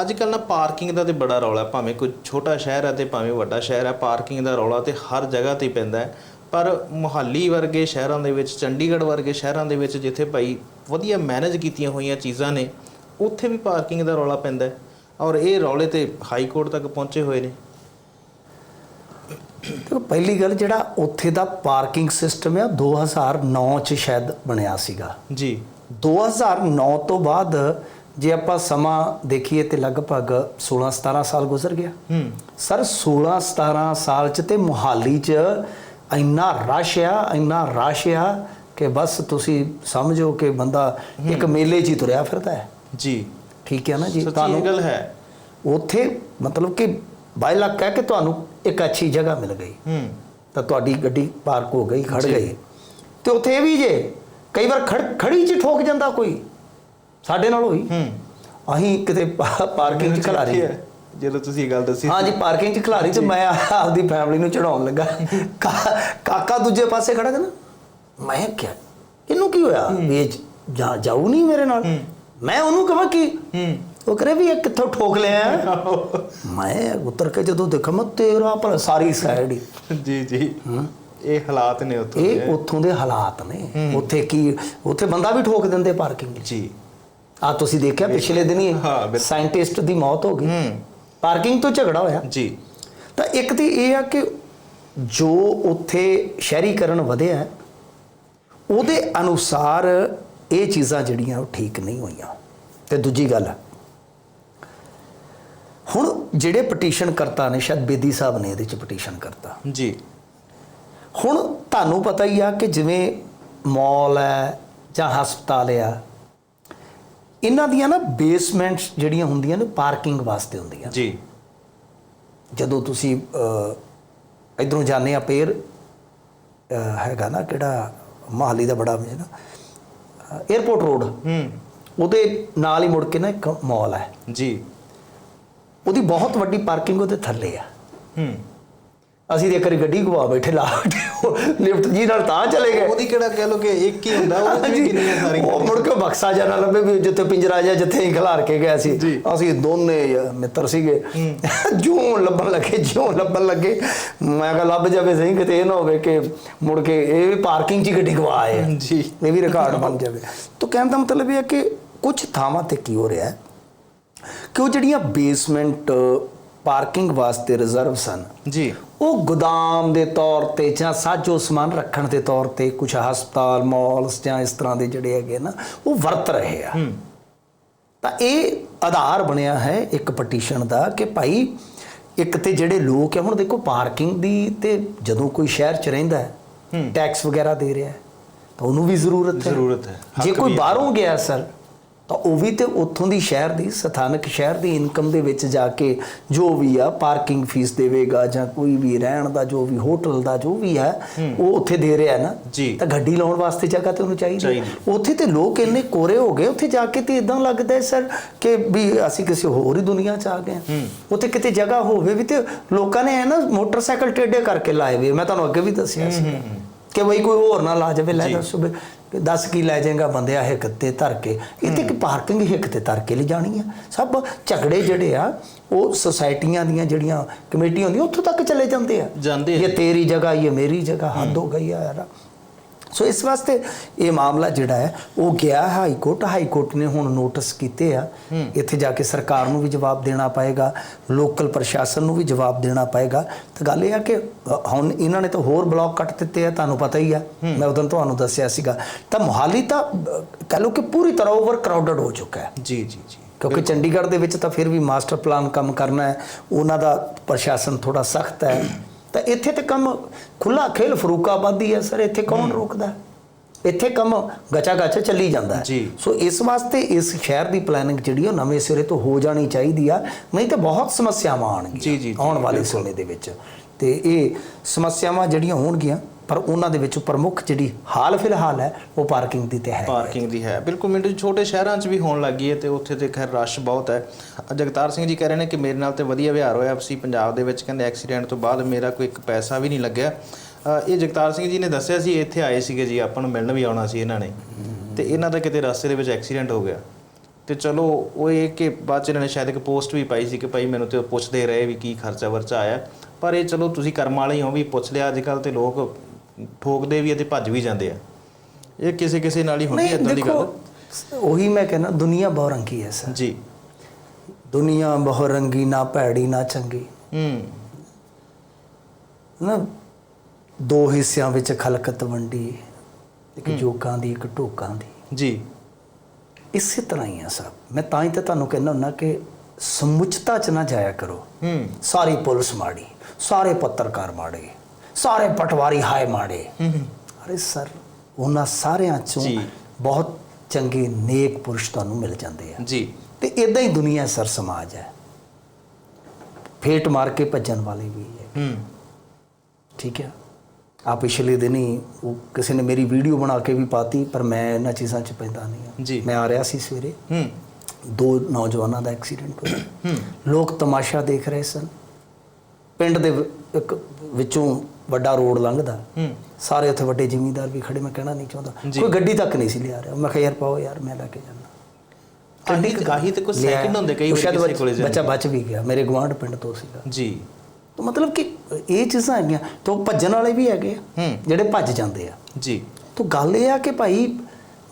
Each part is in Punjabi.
ਅੱਜ ਕੱਲ ਨਾ ਪਾਰਕਿੰਗ ਦਾ ਤੇ ਬੜਾ ਰੌਲਾ। ਭਾਵੇਂ ਕੋਈ ਛੋਟਾ ਸ਼ਹਿਰ ਹੈ ਤੇ ਭਾਵੇਂ ਵੱਡਾ ਸ਼ਹਿਰ ਹੈ ਪਾਰਕਿੰਗ ਦਾ ਰੌਲਾ ਤੇ ਹਰ ਜਗ੍ਹਾ ਤੇ ਪੈਂਦਾ ਹੈ। ਪਰ ਮੁਹਾਲੀ ਵਰਗੇ ਸ਼ਹਿਰਾਂ ਦੇ ਵਿੱਚ ਚੰਡੀਗੜ੍ਹ ਵਰਗੇ ਸ਼ਹਿਰਾਂ ਦੇ ਵਿੱਚ ਜਿੱਥੇ ਭਾਈ ਵਧੀਆ ਮੈਨੇਜ ਕੀਤੀਆਂ ਹੋਈਆਂ ਚੀਜ਼ਾਂ ਨੇ ਉੱਥੇ ਵੀ ਪਾਰਕਿੰਗ ਦਾ ਰੌਲਾ ਪੈਂਦਾ ਹੈ ਔਰ ਇਹ ਰੌਲੇ ਤੇ ਹਾਈ ਕੋਰਟ ਤੱਕ ਪਹੁੰਚੇ ਹੋਏ ਨੇ। ਤੇ ਪਹਿਲੀ ਗੱਲ ਜਿਹੜਾ ਉੱਥੇ ਦਾ ਪਾਰਕਿੰਗ ਸਿਸਟਮ ਆ 2009 ਚ ਸ਼ਾਇਦ ਬਣਿਆ ਸੀਗਾ। ਜੀ। 2009 ਤੋਂ ਬਾਅਦ ਜੇ ਆਪਾਂ ਸਮਾਂ ਦੇਖੀਏ ਤੇ ਲਗਭਗ 16 17 ਸਾਲ ਗੁਜ਼ਰ ਗਿਆ। ਹੂੰ। ਸਰ 16 17 ਸਾਲ ਚ ਤੇ ਮੁਹਾਲੀ ਚ ਇੰਨਾ ਰਸ਼ ਆ ਇੰਨਾ ਰਸ਼ ਆ ਕਿ ਬਸ ਤੁਸੀਂ ਸਮਝੋ ਕਿ ਬੰਦਾ ਇੱਕ ਮੇਲੇ 'ਚ ਹੀ ਤੁਰਿਆ ਫਿਰਦਾ ਹੈ। ਜੀ। ਠੀਕ ਹੈ ਨਾ ਜੀ? ਇਹ ਗੱਲ ਹੈ। ਉੱਥੇ ਮਤਲਬ ਕਿ ਬਾਈ ਲੱਖ ਕਹਿ ਕੇ ਤੁਹਾਨੂੰ ਇੱਕ ਅੱਛੀ ਜਗ੍ਹਾ ਮਿਲ ਗਈ। ਹੂੰ। ਤਾਂ ਤੁਹਾਡੀ ਗੱਡੀ ਪਾਰਕ ਹੋ ਗਈ ਖੜ ਗਈ। ਤੇ ਉੱਥੇ ਵੀ ਜੇ ਕਈ ਵਾਰ ਖੜ ਖੜੀ 'ਚ ਠੋਕ ਜਾਂਦਾ ਕੋਈ। ਸਾਡੇ ਨਾਲ ਹੋਈ। ਹੂੰ। ਅਸੀਂ ਕਿਤੇ ਪਾਰਕਿੰਗ 'ਚ ਖਲਾਰੀ ਜਦੋਂ ਤੁਸੀਂ ਇਹ ਗੱਲ ਦੱਸੀ ਹਾਂ ਜੀ ਪਾਰਕਿੰਗ 'ਚ ਖਲਾਰੀ ਤੇ ਮੈਂ ਆਪਦੀ ਫੈਮਿਲੀ ਨੂੰ ਚੜਾਉਣ ਲੱਗਾ। ਕਾਕਾ ਦੂਜੇ ਪਾਸੇ ਖੜਾ ਨਾ ਮੈਂ ਕਿਹਾ ਇਹਨੂੰ ਕੀ ਹੋਇਆ? ਇਹ ਜਾ ਜਾਊ ਨਹੀਂ ਮੇਰੇ ਨਾਲ? ਮੈਂ ਉਹਨੂੰ ਕਹਾਂ ਕਿ ਉਹ ਕਰੇ ਵੀ ਇਹ ਕਿੱਥੋਂ ਠੋਕ ਲਿਆ ਮੈਂ ਉਤਰ ਕੇ ਜਦੋਂ ਦੇਖਾਂ ਮੈਂ ਤੇਰਾ ਭਲਾ ਸਾਰੀ ਸਾਈਡ ਹੀ। ਜੀ ਜੀ। ਇਹ ਹਾਲਾਤ ਨੇ ਉੱਥੋਂ ਇਹ ਦੇ। ਉੱਥੋਂ ਦੇ ਹਾਲਾਤ ਨੇ। ਉੱਥੇ ਕੀ ਉੱਥੇ ਬੰਦਾ ਵੀ ਠੋਕ ਦਿੰਦੇ ਪਾਰਕਿੰਗ 'ਚ। ਜੀ। ਆ ਤੁਸੀਂ ਦੇਖਿਆ ਪਿਛਲੇ ਦਿਨੀ। ਸਾਇੰਟਿਸਟ ਦੀ ਮੌਤ ਹੋ ਗਈ। ਹੂੰ। ਪਾਰਕਿੰਗ ਤੋਂ ਝਗੜਾ ਹੋਇਆ। ਜੀ। ਤਾਂ ਇੱਕ ਤੇ ਇਹ ਆ ਕਿ ਜੋ ਉੱਥੇ ਸ਼ਹਿਰੀਕਰਨ ਵਧਿਆ ਉਹਦੇ ਅਨੁਸਾਰ ਇਹ ਚੀਜ਼ਾਂ ਜਿਹੜੀਆਂ ਉਹ ਠੀਕ ਨਹੀਂ ਹੋਈਆਂ। ਤੇ ਦੂਜੀ ਗੱਲ ਹੁਣ ਜਿਹੜੇ ਪਟੀਸ਼ਨ ਕਰਤਾ ਨੇ ਸ਼ਾਇਦ ਬੇਦੀ ਸਾਹਿਬ ਨੇ ਇਹਦੇ ਚ ਪਟੀਸ਼ਨ ਕਰਤਾ। ਜੀ। ਹੁਣ ਤੁਹਾਨੂੰ ਪਤਾ ਹੀ ਆ ਕਿ ਜਿਵੇਂ ਮਾਲ ਹੈ ਜਾਂ ਹਸਪਤਾਲ ਆ ਇਹਨਾਂ ਦੀਆਂ ਨਾ ਬੇਸਮੈਂਟਸ ਜਿਹੜੀਆਂ ਹੁੰਦੀਆਂ ਨੇ ਪਾਰਕਿੰਗ ਵਾਸਤੇ ਹੁੰਦੀਆਂ ਜੀ। ਜਦੋਂ ਤੁਸੀਂ ਇੱਧਰੋਂ ਜਾਂਦੇ ਆ ਪੇਰ ਹੈਗਾ ਨਾ ਕਿਹੜਾ ਮਹਾਲੀ ਦਾ ਬੜਾ ਹੈ ਨਾ 에어ਪੋਰਟ ਰੋਡ ਹੂੰ। ਉਹਦੇ ਨਾਲ ਹੀ ਮੁੜ ਕੇ ਨਾ ਇੱਕ ਮਾਲ ਹੈ ਜੀ। ਉਹਦੀ ਬਹੁਤ ਵੱਡੀ ਪਾਰਕਿੰਗ ਉਹਦੇ ਥੱਲੇ ਆ। ਹੂੰ। ਅਸੀਂ ਤੇ ਇੱਕ ਵਾਰੀ ਗੱਡੀ ਘੁਆ ਬੈਠੇ ਲਾ ਲਿਫਟ ਜੀ ਨਾਲ ਤਾਂ ਚਲੇ ਗਏ। ਉਹਦੀ ਕਿਹੜਾ ਕਹਿ ਲੋ ਕਿ ਇੱਕ ਹੀ ਹੁੰਦਾ ਚ ਵੀ ਕਿੰਨੀਆਂ ਸਾਰੀਆਂ ਉਹ ਮੁੜ ਕੇ ਬਕਸਾ ਜਾ ਨਾ ਲੱਭੇ ਵੀ ਜਿੱਥੇ ਪਿੰਜਰਾ ਜਾ ਜਿੱਥੇ ਹੀ ਖਿਲਾਰ ਕੇ ਗਿਆ ਸੀ ਜੀ। ਅਸੀਂ ਦੋਨੇ ਮਿੱਤਰ ਸੀਗੇ। ਜਿਉਂ ਲੱਭਣ ਲੱਗੇ ਜਿਉਂ ਲੱਭਣ ਲੱਗੇ। ਮੈਂ ਕਿਹਾ ਲੱਭ ਜਾਵੇ ਸਹੀ ਕਿਤੇ ਇਹ ਨਾ ਹੋਵੇ ਕਿ ਮੁੜ ਕੇ ਇਹ ਵੀ ਪਾਰਕਿੰਗ 'ਚ ਹੀ ਗੱਡੀ ਗਵਾ ਆਏ। ਜੀ। ਇਹ ਵੀ ਰਿਕਾਰਡ ਬਣ ਜਾਵੇ। ਤਾਂ ਕਹਿਣ ਦਾ ਮਤਲਬ ਇਹ ਹੈ ਕਿ ਕੁਝ ਥਾਵਾਂ ਤੇ ਕੀ ਹੋ ਰਿਹਾ ਹੈ ਕਿ ਉਹ ਜਿਹੜੀਆਂ ਬੇਸਮੈਂਟ ਪਾਰਕਿੰਗ ਵਾਸਤੇ ਰਿਜ਼ਰਵ ਸਨ। ਜੀ। ਉਹ ਗੋਦਾਮ ਦੇ ਤੌਰ ਤੇ ਜਾਂ ਸਾਜੋ ਸਮਾਨ ਰੱਖਣ ਦੇ ਤੌਰ ਤੇ ਕੁਝ ਹਸਪਤਾਲ ਮਾਲਸ ਜਾਂ ਇਸ ਤਰ੍ਹਾਂ ਦੇ ਜਿਹੜੇ ਹੈਗੇ ਨਾ ਉਹ ਵਰਤ ਰਹੇ ਆ। ਹੂੰ। ਤਾਂ ਇਹ ਆਧਾਰ ਬਣਿਆ ਹੈ ਇੱਕ ਪਟੀਸ਼ਨ ਦਾ ਕਿ ਭਾਈ ਇੱਕ ਤੇ ਜਿਹੜੇ ਲੋਕ ਆ ਹੁਣ ਦੇਖੋ ਪਾਰਕਿੰਗ ਦੀ ਤੇ ਜਦੋਂ ਕੋਈ ਸ਼ਹਿਰ ਚ ਰਹਿੰਦਾ ਹੈ ਟੈਕਸ ਵਗੈਰਾ ਦੇ ਰਿਹਾ ਹੈ ਤਾਂ ਉਹਨੂੰ ਵੀ ਜ਼ਰੂਰਤ ਹੈ। ਜ਼ਰੂਰਤ ਹੈ। ਜੇ ਕੋਈ ਹੈ। ਬਾਹਰੋਂ ਗਿਆ ਸਰ ਤਾਂ ਉਹ ਵੀ ਤੇ ਉੱਥੋਂ ਦੀ ਸ਼ਹਿਰ ਦੀ ਸਥਾਨਕ ਸ਼ਹਿਰ ਦੀ ਇਨਕਮ ਦੇ ਵਿੱਚ ਜਾ ਕੇ ਜੋ ਵੀ ਆ ਪਾਰਕਿੰਗ ਫੀਸ ਦੇਵੇਗਾ ਜਾਂ ਕੋਈ ਵੀ ਰਹਿਣ ਦਾ ਜੋ ਵੀ ਹੋਟਲ ਦਾ ਜੋ ਵੀ ਹੈ ਉਹ ਉੱਥੇ ਦੇ ਰਿਹਾ ਨਾ। ਤਾਂ ਗੱਡੀ ਲਾਉਣ ਵਾਸਤੇ ਜਗ੍ਹਾ ਤੇ ਉਹਨੂੰ ਚਾਹੀਦੀ ਹੈ। ਉੱਥੇ ਤੇ ਲੋਕ ਇੰਨੇ ਕੋਰੇ ਹੋ ਗਏ ਉੱਥੇ ਜਾ ਕੇ ਤੇ ਇਦਾਂ ਲੱਗਦਾ ਹੈ ਸਰ ਕਿ ਵੀ ਅਸੀਂ ਕਿਸੇ ਹੋਰ ਹੀ ਦੁਨੀਆ 'ਚ ਆ ਗਏ ਹਾਂ। ਉੱਥੇ ਕਿਤੇ ਜਗ੍ਹਾ ਹੋਵੇ ਵੀ ਤੇ ਲੋਕਾਂ ਨੇ ਐ ਨਾ ਮੋਟਰਸਾਈਕਲ ਟੇਡੇ ਕਰਕੇ ਲਾਏ ਵੇ ਮੈਂ ਤੁਹਾਨੂੰ ਅੱਗੇ ਵੀ ਦੱਸਿਆ ਸੀ ਕਿ ਬਈ ਕੋਈ ਹੋਰ ਨਾ ਲਾ ਜਾਵੇ ਲੈ ਦੱਸੋ ਕਿ 10 ਕੀ ਲੈ ਜਾਏਗਾ ਬੰਦਿਆ ਹਿੱਕ ਤੇ ਧਰ ਕੇ। ਇੱਥੇ ਕਿ ਪਾਰਕਿੰਗ ਹਿੱਕ ਤੇ ਧਰ ਕੇ ਲੈ ਜਾਣੀ ਆ। ਸਭ ਝਗੜੇ ਜਿਹੜੇ ਆ ਉਹ ਸੁਸਾਇਟੀਆਂ ਦੀਆਂ ਜਿਹੜੀਆਂ ਕਮੇਟੀਆਂ ਹੁੰਦੀਆਂ ਉੱਥੋਂ ਤੱਕ ਚਲੇ ਜਾਂਦੇ ਆ। ਜਾਂਦੇ ਆ। ਇਹ ਤੇਰੀ ਜਗ੍ਹਾ ਇਹ ਮੇਰੀ ਜਗ੍ਹਾ ਹੱਦ ਹੋ ਗਈ ਆ ਯਾਰ। ਸੋ ਇਸ ਵਾਸਤੇ ਇਹ ਮਾਮਲਾ ਜਿਹੜਾ ਹੈ ਉਹ ਗਿਆ ਹਾਈ ਕੋਰਟ। ਹਾਈ ਕੋਰਟ ਨੇ ਹੁਣ ਨੋਟਿਸ ਕੀਤੇ ਆ। ਇੱਥੇ ਜਾ ਕੇ ਸਰਕਾਰ ਨੂੰ ਵੀ ਜਵਾਬ ਦੇਣਾ ਪਏਗਾ ਲੋਕਲ ਪ੍ਰਸ਼ਾਸਨ ਨੂੰ ਵੀ ਜਵਾਬ ਦੇਣਾ ਪਏਗਾ। ਤਾਂ ਗੱਲ ਇਹ ਆ ਕਿ ਹੁਣ ਇਹਨਾਂ ਨੇ ਤਾਂ ਹੋਰ ਬਲੌਕ ਕੱਟ ਦਿੱਤੇ ਆ ਤੁਹਾਨੂੰ ਪਤਾ ਹੀ ਆ। ਮੈਂ ਉਦੋਂ ਤੁਹਾਨੂੰ ਦੱਸਿਆ ਸੀਗਾ। ਤਾਂ ਮੁਹਾਲੀ ਤਾਂ ਕਹਿ ਲਓ ਕਿ ਪੂਰੀ ਤਰ੍ਹਾਂ ਓਵਰ ਕਰਾਊਡਡ ਹੋ ਚੁੱਕਾ ਹੈ। ਜੀ ਜੀ ਜੀ। ਕਿਉਂਕਿ ਚੰਡੀਗੜ੍ਹ ਦੇ ਵਿੱਚ ਤਾਂ ਫਿਰ ਵੀ ਮਾਸਟਰ ਪਲਾਨ ਕੰਮ ਕਰਨਾ ਹੈ। ਉਹਨਾਂ ਦਾ ਪ੍ਰਸ਼ਾਸਨ ਥੋੜਾ ਸਖਤ ਹੈ। ਤਾਂ ਇੱਥੇ ਤੇ ਕੰਮ ਖੁੱਲਾ ਖੇਲ ਫਰੂਕਾਬਾਦੀ ਹੈ ਸਰ ਇੱਥੇ ਕੌਣ ਰੋਕਦਾ? ਇੱਥੇ ਕੰਮ ਗਚਾ ਗਚਾ ਚੱਲੀ ਜਾਂਦਾ ਹੈ। ਸੋ ਇਸ ਵਾਸਤੇ ਇਸ ਸ਼ਹਿਰ ਦੀ ਪਲੈਨਿੰਗ ਜਿਹੜੀ ਉਹ ਨਵੇਂ ਸਿਰੇ ਤੋਂ ਹੋ ਜਾਣੀ ਚਾਹੀਦੀ ਆ। ਨਹੀਂ ਤਾਂ ਬਹੁਤ ਸਮੱਸਿਆਵਾਂ ਆਉਣਗੀਆਂ ਜੀ, ਆਉਣ ਵਾਲੇ ਸਮੇਂ ਦੇ ਵਿੱਚ। ਤੇ ਇਹ ਸਮੱਸਿਆਵਾਂ ਜਿਹੜੀਆਂ ਹੋਣਗੀਆਂ ਪਰ ਉਹਨਾਂ ਦੇ ਵਿੱਚ ਪ੍ਰਮੁੱਖ ਜਿਹੜੀ ਹਾਲ ਫਿਲਹਾਲ ਹੈ, ਉਹ ਪਾਰਕਿੰਗ ਦੀ ਤੇ ਹੈ। ਪਾਰਕਿੰਗ ਦੀ ਹੈ। ਬਿਲਕੁਲ ਮਿੰਟੂ ਛੋਟੇ ਸ਼ਹਿਰਾਂ 'ਚ ਵੀ ਹੋਣ ਲੱਗੀ ਹੈ ਤੇ ਉੱਥੇ ਤੇ ਖੈਰ ਰਸ਼ ਬਹੁਤ ਹੈ। ਜਗਤਾਰ ਸਿੰਘ ਜੀ ਕਹਿ ਰਹੇ ਨੇ ਕਿ ਮੇਰੇ ਨਾਲ ਤੇ ਵਧੀਆ ਵਿਹਾਰ ਹੋਇਆ। ਸੀ ਪੰਜਾਬ ਦੇ ਵਿੱਚ ਕਹਿੰਦੇ ਐਕਸੀਡੈਂਟ ਤੋਂ ਬਾਅਦ ਮੇਰਾ ਕੋਈ ਇੱਕ ਪੈਸਾ ਵੀ ਨਹੀਂ ਲੱਗਿਆ। ਇਹ ਜਗਤਾਰ ਸਿੰਘ ਜੀ ਨੇ ਦੱਸਿਆ ਸੀ, ਇੱਥੇ ਆਏ ਸੀਗੇ ਜੀ, ਆਪਾਂ ਨੂੰ ਮਿਲਣ ਵੀ ਆਉਣਾ ਸੀ ਇਹਨਾਂ ਨੇ। ਤੇ ਇਹਨਾਂ ਦਾ ਕਿਤੇ ਰਸਤੇ ਦੇ ਵਿੱਚ ਐਕਸੀਡੈਂਟ ਹੋ ਗਿਆ। ਤੇ ਚਲੋ, ਉਹ ਇਹ ਕਿ ਬਾਅਦ ਚ ਇਹਨਾਂ ਨੇ ਸ਼ਾਇਦ ਇੱਕ ਪੋਸਟ ਵੀ ਪਾਈ ਸੀ ਕਿ ਭਾਈ ਮੈਨੂੰ ਤੇ ਉਹ ਪੁੱਛਦੇ ਰਹੇ ਵੀ ਕੀ ਖਰਚਾ ਵਰਚਾ ਆਇਆ। ਪਰ ਇਹ ਚਲੋ, ਤੁਸੀਂ ਕਰਮ ਵਾਲੇ ਹੋ ਵੀ ਪੁੱਛ ਲਿਆ ਅੱਜ ਕੱਲ ਤੇ ਲੋਕ ਠੋਕਦੇ ਵੀ ਆ ਤੇ ਭੱਜ ਵੀ ਜਾਂਦੇ ਆ। ਇਹ ਕਿਸੇ ਕਿਸੇ ਨਾਲ ਹੀ ਹੁੰਦੀ ਹੈ ਇਦਾਂ ਦੀ ਗੱਲ। ਉਹੀ ਮੈਂ ਕਹਿੰਦਾ ਦੁਨੀਆ ਬਹੁਰੰਗੀ ਹੈ ਸਰ। ਜੀ। ਦੁਨੀਆ ਬਹੁਰੰਗੀ ਨਾ ਭੈੜੀ ਨਾ ਚੰਗੀ। ਹੂੰ। ਨਾ ਦੋ ਹਿੱਸਿਆਂ ਵਿੱਚ ਖਲਕਤ ਵੰਡੀ ਇੱਕ ਜੋਕਾਂ ਦੀ ਇੱਕ ਢੋਕਾਂ ਦੀ। ਜੀ। ਇਸੇ ਤਰ੍ਹਾਂ ਹੀ ਆ ਸਭ ਮੈਂ ਤਾਂ ਹੀ ਤਾਂ ਤੁਹਾਨੂੰ ਕਹਿੰਦਾ ਹੁੰਦਾ ਕਿ ਸਮੁੱਚਤਾ ਚ ਨਾ ਜਾਇਆ ਕਰੋ। ਹੂੰ। ਸਾਰੀ ਪੁਲਿਸ ਮਾੜੀ ਸਾਰੇ ਪੱਤਰਕਾਰ ਮਾੜੇ। ਸਾਰੇ ਪਟਵਾਰੀ ਹਾਏ ਮਾੜੇ। ਹੂੰ ਅਰੇ ਸਰ ਉਹਨਾਂ ਸਾਰਿਆਂ ਚੋਂ। ਬਹੁਤ ਚੰਗੇ ਨੇਕ ਪੁਰਸ਼ ਤੁਹਾਨੂੰ ਮਿਲ ਜਾਂਦੇ ਆ। ਜੀ। ਤੇ ਇਦਾਂ ਹੀ ਦੁਨੀਆ ਸਰ ਸਮਾਜ ਹੈ। ਫੇਟ ਮਾਰ ਕੇ ਭੱਜਣ ਵਾਲੇ ਵੀ ਹੈ। ਹੂੰ। ਠੀਕ ਹੈ। ਆ ਪਿਛਲੇ ਦਿਨੀ ਉਹ ਕਿਸੇ ਨੇ ਮੇਰੀ ਵੀਡੀਓ ਬਣਾ ਕੇ ਵੀ ਪਾਤੀ ਪਰ ਮੈਂ ਇਹਨਾਂ ਚੀਜ਼ਾਂ 'ਚ ਪੈਂਦਾ ਨਹੀਂ ਹਾਂ। ਜੀ। ਮੈਂ ਆ ਰਿਹਾ ਸੀ ਸਵੇਰੇ। ਹੂੰ। ਦੋ ਨੌਜਵਾਨਾਂ ਦਾ ਐਕਸੀਡੈਂਟ ਹੋਇਆ। ਹੂੰ। ਲੋਕ ਤਮਾਸ਼ਾ ਦੇਖ ਰਹੇ ਸਨ। ਪਿੰਡ ਦੇ ਇੱਕ ਵਿੱਚੋਂ ਵੱਡਾ ਰੋਡ ਲੰਘਦਾ। ਹੂੰ। ਸਾਰੇ ਉੱਥੇ ਵੱਡੇ ਜ਼ਿਮੀਂਦਾਰ ਵੀ ਖੜੇ ਮੈਂ ਕਹਿਣਾ ਨਹੀਂ ਚਾਹੁੰਦਾ। ਕੋਈ ਗੱਡੀ ਤੱਕ ਨਹੀਂ ਸੀ ਲਿਆ ਰਿਹਾ। ਮੈਂ ਕਿਹਾ ਯਾਰ ਪਾਓ ਯਾਰ ਮੈਂ ਲੈ ਕੇ ਜਾਣਾ ਗੱਡੀ ਗਾਹੀ ਤੇ ਲਿਆ। ਸੈਕਿੰਡ ਹੁੰਦੇ ਕਈ ਵਾਰੀ ਕਿਸੇ ਕੋਲੇ ਬੱਚਾ ਜਾਂਦੇ। ਬਚ ਵੀ ਗਿਆ। ਮੇਰੇ ਗਵਾਂਢ ਪਿੰਡ ਤੋਂ ਸੀਗਾ। ਜੀ। ਤਾਂ ਮਤਲਬ ਕਿ ਇਹ ਚੀਜ਼ਾਂ ਹੈਗੀਆਂ। ਤਾਂ ਭੱਜਣ ਵਾਲੇ ਵੀ ਹੈਗੇ ਆ। ਜਿਹੜੇ ਭੱਜ ਜਾਂਦੇ ਆ। ਜੀ। ਤਾਂ ਗੱਲ ਇਹ ਆ ਕਿ ਭਾਈ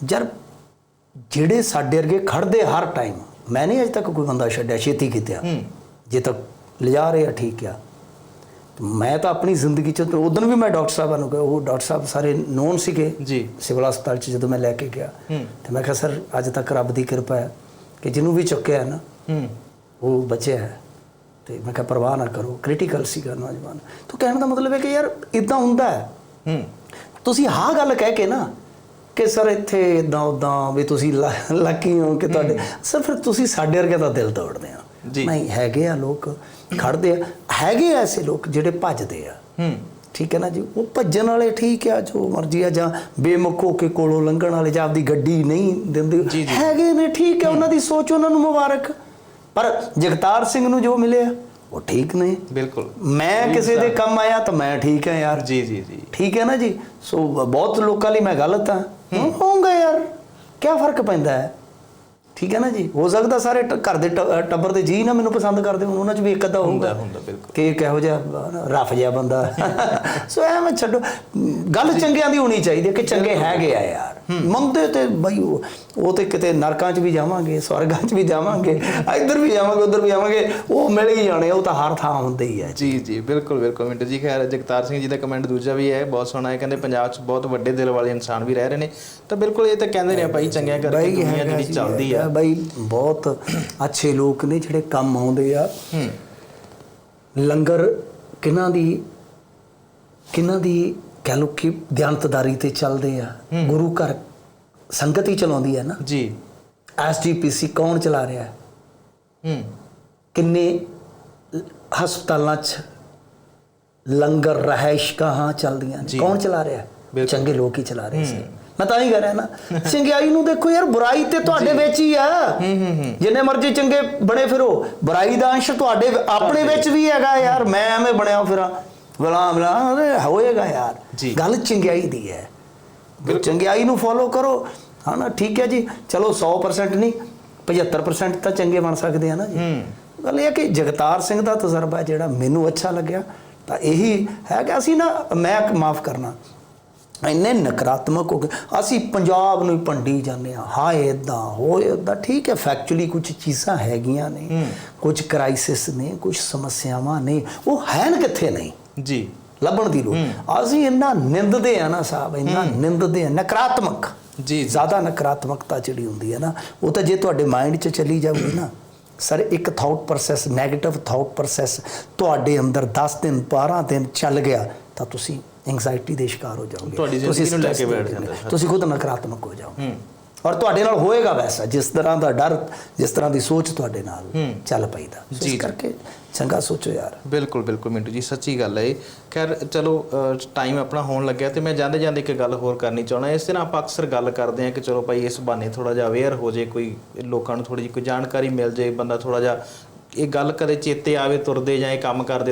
ਜਰ ਜਿਹੜੇ ਸਾਡੇ ਵਰਗੇ ਖੜਦੇ ਹਰ ਟਾਈਮ ਮੈਂ ਨਹੀਂ ਅਜੇ ਤੱਕ ਕੋਈ ਬੰਦਾ ਛੱਡਿਆ ਛੇਤੀ ਕਿਤਿਆ। ਹੂੰ। ਜੇ ਤੱਕ ਲਿਜਾ ਰਹੇ ਆ ਠੀਕ ਆ। ਮੈਂ ਤਾਂ ਆਪਣੀ ਜ਼ਿੰਦਗੀ ਚ ਉਦੋਂ ਵੀ ਮੈਂ ਡਾਕਟਰ ਸਾਹਿਬਾਂ ਨੂੰ ਕਿਹਾ ਉਹ ਡਾਕਟਰ ਸਾਹਿਬ ਸਾਰੇ ਨੋਨ ਸੀਗੇ ਜੀ। ਸਿਵਲ ਹਸਪਤਾਲ ਚ ਜਦੋਂ ਮੈਂ ਲੈ ਕੇ ਗਿਆ। ਤੇ ਮੈਂ ਕਿਹਾ ਸਰ ਅੱਜ ਤੱਕ ਰੱਬ ਦੀ ਕਿਰਪਾ ਹੈ ਕਿ ਜਿਹਨੂੰ ਵੀ ਚੁੱਕਿਆ ਨਾ ਹੂੰ। ਉਹ ਬਚਿਆ ਹੈ। ਤੇ ਮੈਂ ਕਿਹਾ ਪਰਵਾਹ ਨਾ ਕਰੋ ਕ੍ਰਿਟੀਕਲ ਸੀਗਾ ਨੌਜਵਾਨ। ਤਾਂ ਕਹਿਣ ਦਾ ਮਤਲਬ ਹੈ ਕਿ ਯਾਰ ਇਦਾਂ ਹੁੰਦਾ ਹੈ। ਹੂੰ। ਤੁਸੀਂ ਹਾਂ ਗੱਲ ਕਹਿ ਕੇ ਨਾ ਕਿ ਸਰ ਇੱਥੇ ਇਦਾਂ ਉਦਾਂ ਵੀ ਤੁਸੀਂ ਲੱਕੀ ਹੋ ਕਿ ਤੁਹਾਡੇ ਸਰ ਫਿਰ ਤੁਸੀਂ ਸਾਡੇ ਵਰਗੇ ਦਾ ਦਿਲ ਤੋੜਦੇ ਆ ਜੀ। ਨਹੀਂ ਹੈਗੇ ਆ ਲੋਕ ਖੜਦੇ ਆ। ਹੈਗੇ ਆ ਐਸੇ ਲੋਕ ਜਿਹੜੇ ਭੱਜਦੇ ਆ। ਹੂੰ। ਠੀਕ ਹੈ ਨਾ ਜੀ? ਉਹ ਭੱਜਣ ਵਾਲੇ ਠੀਕ ਆ ਜੋ ਮਰਜ਼ੀ ਆ ਜਾਂ ਬੇਮੁਖ ਹੋ ਕੇ ਕੋਲੋਂ ਲੰਘਣ ਵਾਲੇ ਜਾਂ ਆਪਦੀ ਗੱਡੀ ਨਹੀਂ ਦਿੰਦੇ। ਹੈਗੇ ਨੇ ਠੀਕ ਹੈ ਉਹਨਾਂ ਦੀ ਸੋਚ ਉਹਨਾਂ ਨੂੰ ਮੁਬਾਰਕ। ਪਰ ਜਗਤਾਰ ਸਿੰਘ ਨੂੰ ਜੋ ਮਿਲਿਆ ਉਹ ਠੀਕ ਨੇ। ਬਿਲਕੁਲ। ਮੈਂ ਕਿਸੇ ਦੇ ਕੰਮ ਆਇਆ ਤਾਂ ਮੈਂ ਠੀਕ ਹਾਂ ਯਾਰ। ਜੀ ਜੀ ਜੀ। ਠੀਕ ਹੈ ਨਾ ਜੀ? ਸੋ ਬਹੁਤ ਲੋਕਾਂ ਲਈ ਮੈਂ ਗਲਤ ਹਾਂ। ਹੋਊਗਾ ਯਾਰ। ਕੀ ਫ਼ਰਕ ਪੈਂਦਾ ਹੈ? ਠੀਕ ਹੈ ਨਾ ਜੀ? ਹੋ ਸਕਦਾ ਸਾਰੇ ਘਰ ਦੇ ਟੱਬਰ ਦੇ ਜੀ ਨਾ ਮੈਨੂੰ ਪਸੰਦ ਕਰਦੇ ਹੋਣ ਉਹਨਾਂ ਚ ਵੀ ਇੱਕ ਅੱਧਾ ਹੁੰਦਾ। ਹੋਊਗਾ ਹੁੰਦਾ ਬਿਲਕੁਲ। ਕਿ ਕਿਹੋ ਜਿਹਾ ਰਫ ਜਿਹਾ ਬੰਦਾ। ਸੋ ਐਵੇਂ ਛੱਡੋ। ਗੱਲ ਚੰਗਿਆਂ ਦੀ ਹੋਣੀ ਚਾਹੀਦੀ ਹੈ ਕਿ ਚੰਗੇ ਹੈਗੇ ਆ ਯਾਰ। ਮੰਦੇ ਤੇ ਬਈ ਉਹ ਤੇ ਕਿਤੇ ਨਰਕਾਂ 'ਚ ਵੀ ਜਾਵਾਂਗੇ ਸਵਰਗਾਂ 'ਚ ਵੀ ਜਾਵਾਂਗੇ ਇੱਧਰ ਵੀ ਜਾਵਾਂਗੇ ਉੱਧਰ ਵੀ ਜਾਵਾਂਗੇ ਉਹ ਮਿਲ ਹੀ ਜਾਣੇ ਉਹ ਤਾਂ ਹਰ ਥਾਂ ਹੁੰਦੇ ਹੀ ਹੈ ਜੀ। ਜੀ ਬਿਲਕੁਲ ਬਿਲਕੁਲ। ਮਿੰਟੂ ਜੀ ਖੈਰ ਜਗਤਾਰ ਸਿੰਘ ਜੀ ਦਾ ਕਮੈਂਟ ਦੂਜਾ ਵੀ ਹੈ ਬਹੁਤ ਸੋਹਣਾ ਹੈ। ਕਹਿੰਦੇ ਪੰਜਾਬ 'ਚ ਬਹੁਤ ਵੱਡੇ ਦਿਲ ਵਾਲੇ ਇਨਸਾਨ ਵੀ ਰਹਿ ਰਹੇ ਨੇ। ਤਾਂ ਬਿਲਕੁਲ ਇਹ ਤਾਂ ਕਹਿੰਦੇ ਨੇ ਭਾਈ ਚੰਗਿਆ ਕਰਕੇ ਦੁਨੀਆ ਜਿਹੜੀ ਚੱਲਦੀ ਆ। ਹੈ ਬਾਈ ਬਹੁਤ ਅੱਛੇ ਲੋਕ ਨੇ ਜਿਹੜੇ ਕੰਮ ਆਉਂਦੇ ਆ। ਲੰਗਰ ਕਿਨਾਂ ਦੀ ਕਿਨਾਂ ਦੀ ਕਹ ਕਿ ਦਿਆਨਤਦਾਰੀ ਤੇ ਚੱਲਦੇ ਆ। ਗੁਰੂ ਘਰ ਸੰਗਤ ਹੀ ਚਲਾਉਂਦੀ ਹੈ ਨਾ। ਜੀ। ਐਸਜੀਪੀਸੀ ਕੌਣ ਚਲਾ ਰਿਹਾ? ਹੈ। ਹੂੰ ਕਿੰਨੇ ਹਸਪਤਾਲਾਂ 'ਚ ਲੰਗਰ ਰਹਿائش ਕਹਾਂ ਚੱਲਦੀਆਂ ਨੇ। ਕੌਣ ਚਲਾ ਰਿਹਾ? ਚੰਗੇ ਲੋਕ ਹੀ ਚਲਾ ਰਹੇ ਸੀ। ਮੈਂ ਤਾਂ ਹੀ ਕਹਿ ਰਿਹਾ ਨਾ। ਚੰਗਿਆਈ ਨੂੰ ਦੇਖੋ ਯਾਰ ਬੁਰਾਈ ਤੇ ਤੁਹਾਡੇ ਵਿੱਚ ਹੀ ਆ। ਹੂੰ ਹੂੰ ਹੂੰ। ਜਿੰਨੇ ਮਰਜ਼ੀ ਚੰਗੇ ਬਣੇ ਫਿਰੋ। ਬੁਰਾਈ ਦਾ ਅੰਸ਼ ਤੁਹਾਡੇ ਆਪਣੇ ਵਿੱਚ ਵੀ ਹੈਗਾ ਯਾਰ। ਮੈਂ ਐਵੇਂ ਬਣਿਆ ਫਿਰਾਂ। ਬਲਾ ਬਲਾ ਅਰੇ ਹੋਏਗਾ ਯਾਰ। ਗੱਲ ਚੰਗਿਆਈ ਦੀ ਹੈ। ਚੰਗਿਆਈ ਨੂੰ ਫੋਲੋ ਕਰੋ। ਹਨਾ ਠੀਕ ਹੈ ਜੀ। ਚਲੋ 100% ਨਹੀਂ 75% ਤਾਂ ਚੰਗੇ ਬਣ ਸਕਦੇ ਆ ਨਾ ਜੀ। ਗੱਲ ਇਹ ਹੈ ਕਿ ਜਗਤਾਰ ਸਿੰਘ ਦਾ ਤਜਰਬਾ ਜਿਹੜਾ ਮੈਨੂੰ ਅੱਛਾ ਲੱਗਿਆ ਤਾਂ ਇਹੀ ਹੈ ਕਿ ਅਸੀਂ ਨਾ ਮੈਂ ਮਾਫ ਕਰਨਾ। ਇੰਨੇ ਨਕਾਰਾਤਮਕ ਹੋ ਗਏ। ਅਸੀਂ ਪੰਜਾਬ ਨੂੰ ਹੀ ਭੰਡੀ ਜਾਂਦੇ ਆ ਹਾਏ ਇਦਾਂ ਹੋਏ ਇਦਾਂ ਠੀਕ ਹੈ ਫੈਕਚੁਅਲੀ ਕੁਝ ਚੀਜ਼ਾਂ ਹੈਗੀਆਂ ਨੇ ਕੁਝ ਕ੍ਰਾਈਸਿਸ ਨੇ ਕੁਝ ਸਮੱਸਿਆਵਾਂ ਨੇ। ਉਹ ਹੈਨ ਕਿੱਥੇ ਨਹੀਂ? ਜੀ। ਲੱਭਣ ਦੀ ਲੋੜ। ਅਸੀਂ ਇੰਨਾ ਨਿੰਦਦੇ ਆ ਨਾ ਸਾਹਿਬ ਇੰਨਾ ਨਿੰਦਦੇ ਆ ਨਕਾਰਾਤਮਕ। ਜੀ ਜੀ। ਜ਼ਿਆਦਾ ਨਕਾਰਾਤਮਕਤਾ ਜਿਹੜੀ ਹੁੰਦੀ ਹੈ ਨਾ ਉਹ ਤਾਂ ਜੇ ਤੁਹਾਡੇ ਮਾਈਂਡ 'ਚ ਚੱਲੀ ਜਾਊਗੀ ਨਾ ਸਰ ਇੱਕ thought process negative thought process ਤੁਹਾਡੇ ਅੰਦਰ 10 ਦਿਨ 12 ਦਿਨ ਚੱਲ ਗਿਆ। ਤਾਂ ਤੁਸੀਂ ਐਂਗਜ਼ਾਇਟੀ ਦੇ ਸ਼ਿਕਾਰ ਹੋ ਜਾਓਗੇ। ਤੁਹਾਡੀ ਤੁਸੀਂ ਜ਼ਿੰਦਗੀ ਨੂੰ ਲੈ ਕੇ ਬੈਠ ਜਾਂਦੇ। ਤੁਸੀਂ ਖੁਦ ਨਕਾਰਾਤਮਕ ਹੋ ਜਾਓਗੇ। ਔਰ ਤੁਹਾਡੇ ਨਾਲ ਹੋਏਗਾ ਵੈਸਾ ਜਿਸ ਤਰ੍ਹਾਂ ਦਾ ਡਰ ਜਿਸ ਤਰ੍ਹਾਂ ਦੀ ਸੋਚ ਤੁਹਾਡੇ ਨਾਲ। ਚੱਲ ਪਈਦਾ। ਇਸ ਕਰਕੇ ਚੰਗਾ ਸੋਚੋ ਯਾਰ। ਬਿਲਕੁਲ ਬਿਲਕੁਲ ਮਿੰਟੂ ਜੀ ਸੱਚੀ ਗੱਲ ਹੈ ਖੈਰ ਚਲੋ ਟਾਈਮ ਆਪਣਾ ਹੋਣ ਲੱਗਿਆ ਤੇ ਮੈਂ ਜਾਂਦੇ ਜਾਂਦੇ ਇੱਕ ਗੱਲ ਹੋਰ ਕਰਨੀ ਚਾਹਣਾ ਇਸ ਤਰ੍ਹਾਂ ਆਪਾਂ ਅਕਸਰ ਗੱਲ ਕਰਦੇ ਹਾਂ ਕਿ ਚਲੋ ਭਾਈ ਇਸ ਬਹਾਨੇ ਥੋੜਾ ਜਿਹਾ ਅਵੇਅਰ ਹੋ ਜੇ ਕੋਈ ਲੋਕਾਂ ਨੂੰ ਥੋੜੀ ਜਿਹੀ ਕੋਈ ਜਾਣਕਾਰੀ ਮਿਲ ਜੇ ਬੰਦਾ ਥੋੜਾ ਜਿਹਾ ਇਹ ਗੱਲ ਕਦੇ ਚੇਤੇ ਆਵੇ ਤੁਰਦੇ ਜਾਂ ਇਹ ਕੰਮ ਕਰਦੇ